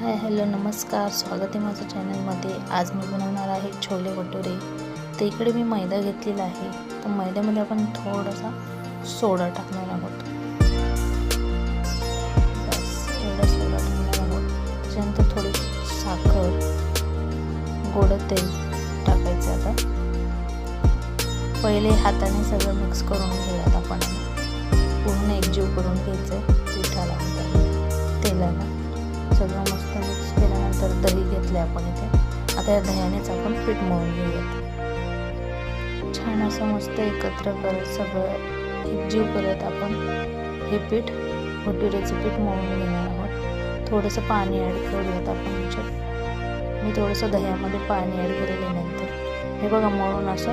Hi hello नमस्कार. स्वागत आहे माझ्या चॅनलमध्ये. आज मी बनवणार आहे छोले भटुरे. तर इकडे मी मैदा घेतलेला आहे. तर मैद्यामध्ये आपण थोडासा सोडा टाकणार आहोत. बस एवढा सोडा टाकणार आहोत. त्याच्यानंतर थोडी साखर गोड तेल टाकायचं आता. पहिले हाताने सगळं मिक्स करून घेऊयात आपण. पूर्ण एकजीव करून घ्यायचं पिठाला तेलाला. सगळं मस्त मिक्स केल्यानंतर दही घेतले आपण इथे. आता या दह्यानेच आपण पीठ मळून घेऊयात. छान असं मस्त एकत्र करत सगळं एकजीव करत आपण हे पीठ भटुऱ्याचं पीठ मळून घेणार आहोत. थोडंसं पाणी ॲड करूयात आपण याच्यात. मी थोडंसं दह्यामध्ये पाणी ॲड केलेल्यानंतर हे बघा मळून असं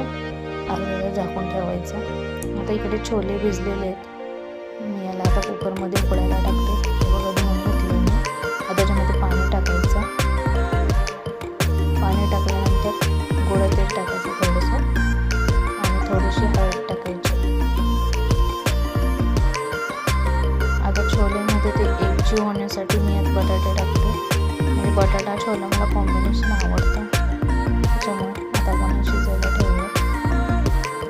अर्धा झाकून ठेवायचं. आता इकडे छोले भिजलेले आहेत. मी याला आता कुकरमध्ये उकडायला टाकते. थोडीशी हळद टाकायची. आता छोलेमध्ये ते एकजीव होण्यासाठी मी यात बटाटे टाकते. म्हणजे बटाटा छोला मला कॉम्बिनेशन आवडतं. त्याच्यामुळे आता आपण शिजायला ठेवूया.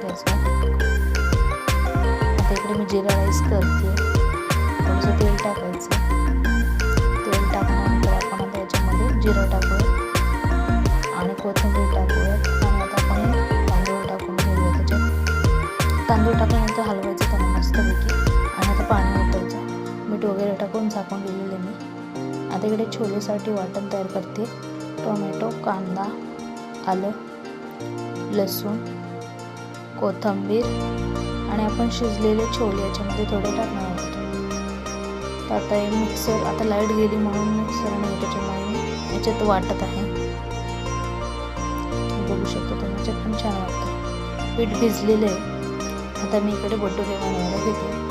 गॅसवर आता इकडे मी जिरा राईस करते. थोडंसं तेल टाकायचं. तेल टाकल्यानंतर आपण आता याच्यामध्ये टाकतो तांदूळ टाकल्यानंतर हलवायचं त्याला मस्तपैकी. आणि आता पाणी ओतायचं. मीठ वगैरे टाकून झाकून दिलेले मी. आता इकडे छोलेसाठी वाटण तयार करते. टोमॅटो कांदा आलं लसूण कोथिंबीर आणि आपण शिजलेले छोले याच्यामध्ये थोडे टाकणार आहोत. तर आता हे मिक्सर आता लाइट गेली म्हणून मिक्सर आणि त्याच्यामुळे मी याच्यात वाटत आहे. बघू शकतो तुम्ही याच्यात पण छान वाटतं. पीठ भिजलेलं आहे. आता मी इकडे बटुरे बनवायला घेतले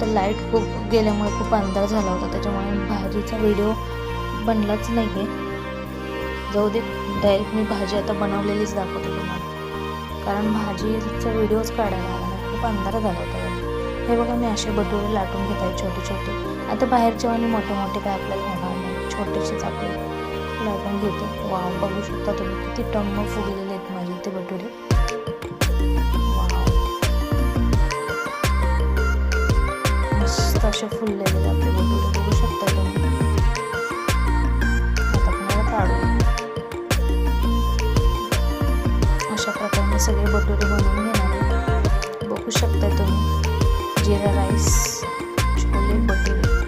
तर लाइट खूप गेल्यामुळे खूप अंधार झाला होता त्याच्यामुळे भाजीचा व्हिडिओ बनलाच नाही आहे जाऊ दे डायरेक्ट मी भाजी आता बनवलेलीच दाखवते तुम्हाला. कारण भाजीचा व्हिडिओच काढायला आला नाही खूप अंधार झाला होता. हे बघा मी असे बटुरे लाटून घेत आहे छोटे छोटे. आता बाहेरचे आणि मोठे मोठे काय आपल्याला होणार नाही. छोटेसेच आपले लाटून घेते. वाव बघू शकता तुम्ही किती टम्म फुगलेले आहेत माझे इथे बटुरे. मस्त असे फुललेले आहेत आपले बटुरे बघू शकता तुम्ही आता आपल्याला काढू अशा प्रकारे सगळे बटुरे बनवून घेणार आहे बघू शकता तुम्ही जिरा राईस छोले बटुरे